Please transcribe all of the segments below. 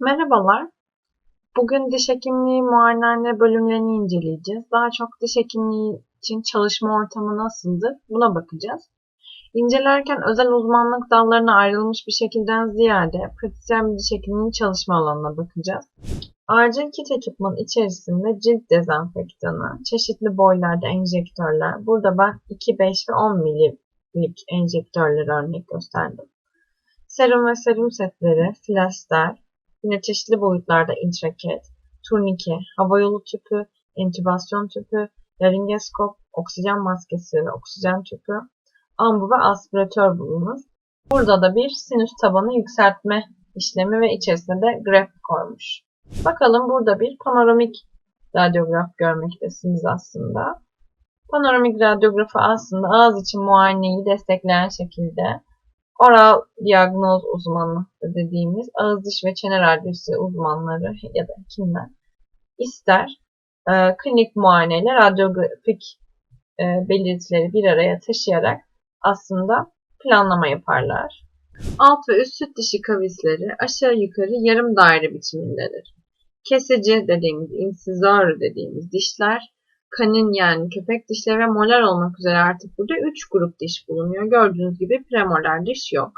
Merhabalar. Bugün diş hekimliği muayenehane bölümlerini inceleyeceğiz. Daha çok diş hekimliği için çalışma ortamı nasıldı buna bakacağız. İncelerken özel uzmanlık dallarına ayrılmış bir şekilden ziyade pratisyen bir diş hekimliğinin çalışma alanına bakacağız. Acil kit ekipmanı içerisinde cilt dezenfektanı, çeşitli boylarda enjektörler, burada ben 2, 5 ve 10 mililik enjektörleri örnek gösterdim. Serum ve serum setleri, flaşlar, Yine çeşitli boyutlarda intraket, turnike, havayolu tüpü, entübasyon tüpü, laringeskop, oksijen maskesi ve oksijen tüpü, ambu ve aspiratör bulunur. Burada da bir sinüs tabanı yükseltme işlemi ve içerisinde de grafik koymuş. Bakalım burada bir panoramik radyograf görmektesiniz aslında. Panoramik radyografı aslında ağız için muayeneyi destekleyen şekilde oral diagnoz uzmanı dediğimiz ağız diş ve çene radyoloji uzmanları ya da kimler ister e, klinik muayeneyle radyografik e, belirtileri bir araya taşıyarak aslında planlama yaparlar. Alt ve üst süt dişi kavisleri aşağı yukarı yarım daire biçimindedir. Kesici dediğimiz, insizör dediğimiz dişler kanin yani köpek dişleri ve molar olmak üzere artık burada 3 grup diş bulunuyor. Gördüğünüz gibi premolar diş yok.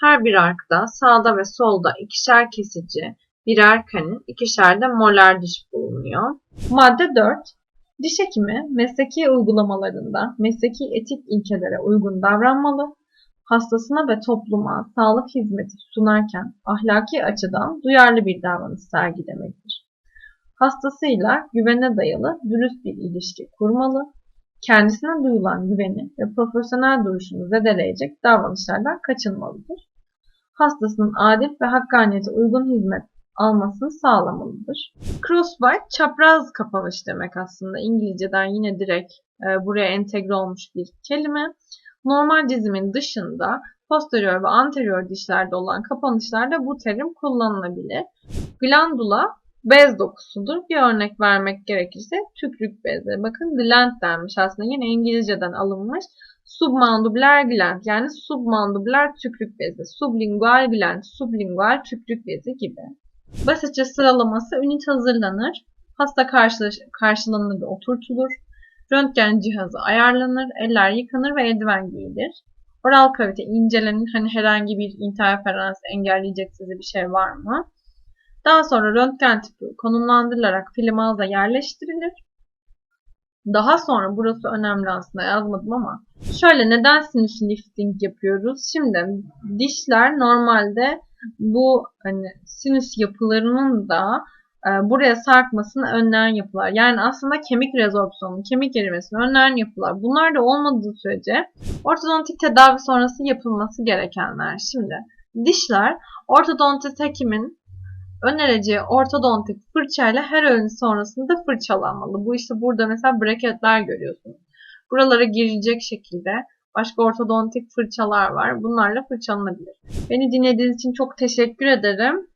Her bir arkada sağda ve solda ikişer kesici, birer kanin, ikişer de molar diş bulunuyor. Madde 4. Diş hekimi mesleki uygulamalarında mesleki etik ilkelere uygun davranmalı, hastasına ve topluma sağlık hizmeti sunarken ahlaki açıdan duyarlı bir davranış sergilemektir hastasıyla güvene dayalı dürüst bir ilişki kurmalı, kendisine duyulan güveni ve profesyonel duruşunu zedeleyecek davranışlardan kaçınmalıdır. Hastasının adil ve hakkaniyete uygun hizmet almasını sağlamalıdır. Crossbite çapraz kapanış demek aslında. İngilizceden yine direkt e, buraya entegre olmuş bir kelime. Normal dizimin dışında posterior ve anterior dişlerde olan kapanışlarda bu terim kullanılabilir. Glandula bez dokusudur. Bir örnek vermek gerekirse tükrük bezi. Bakın gland denmiş aslında yine İngilizceden alınmış. Submandibular gland yani submandibular tükrük bezi. Sublingual gland, sublingual tükrük bezi gibi. Basitçe sıralaması ünit hazırlanır. Hasta karşılanır ve oturtulur. Röntgen cihazı ayarlanır, eller yıkanır ve eldiven giyilir. Oral kavite incelenir. Hani herhangi bir interferans engelleyecek size bir şey var mı? Daha sonra röntgen tipi konumlandırılarak film ağza yerleştirilir. Daha sonra burası önemli aslında yazmadım ama şöyle neden sinüs lifting yapıyoruz? Şimdi dişler normalde bu hani sinüs yapılarının da e, buraya sarkmasını önleyen yapılar. Yani aslında kemik rezorpsiyonu, kemik erimesini önleyen yapılar. Bunlar da olmadığı sürece ortodontik tedavi sonrası yapılması gerekenler. Şimdi dişler ortodontist hekimin önereceği ortodontik fırçayla her öğün sonrasında fırçalanmalı. Bu işte burada mesela braketler görüyorsunuz. Buralara girecek şekilde başka ortodontik fırçalar var. Bunlarla fırçalanabilir. Beni dinlediğiniz için çok teşekkür ederim.